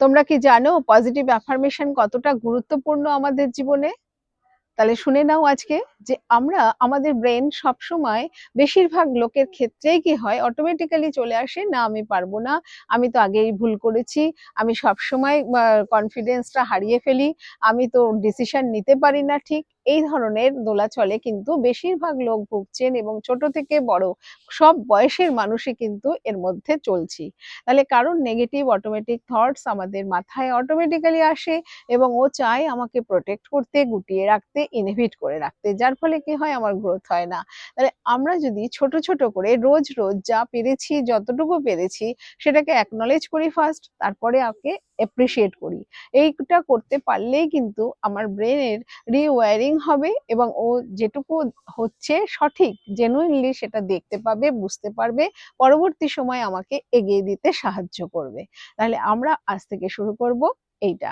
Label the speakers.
Speaker 1: তোমরা কি জানো পজিটিভ অ্যাফার্মেশন কতটা গুরুত্বপূর্ণ আমাদের জীবনে? তাহলে শুনে নাও আজকে যে আমরা, আমাদের ব্রেন সবসময় বেশিরভাগ লোকের ক্ষেত্রেই কি হয় অটোমেটিক্যালি চলে আসে, না, আমি পারব না, আমি তো আগেই ভুল করেছি, আমি সবসময় কনফিডেন্সটা হারিয়ে ফেলি, আমি তো ডিসিশন নিতে পারি না ঠিক। এই ধরনের দোলাচলে কিন্তু বেশিরভাগ লোক ভুগছেন এবং ছোট থেকে বড় সব বয়সের মানুষই কিন্তু এর মধ্যে চলছি। তাহলে কারণ নেগেটিভ অটোমেটিক থটস আমাদের মাথায় অটোমেটিক্যালি আসে এবং ও চায় আমাকে প্রোটেক্ট করতে, গুটিয়ে রাখতে ইনহিবিট করে রাখতে, যার ফলে কি হয় আমার গ্রোথ হয় না। তাহলে আমরা যদি ছোট ছোট করে রোজ রোজ যা পেরেছি, যতটুকু পেরেছি, সেটাকে অ্যাকনলেজ করি ফার্স্ট তারপরে ওকে অ্যাপ্রিসিয়েট করি। এইটা করতে পারলেই কিন্তু আমার ব্রেনের রিওয়ারিং হবে এবং ও যেটুকু হচ্ছে সঠিক জেনুইনলি সেটা দেখতে পাবে, বুঝতে পারবে, পরবর্তী সময় আমাকে এগিয়ে দিতে সাহায্য করবে। তাহলে আমরা আজ থেকে শুরু করব, এইটা।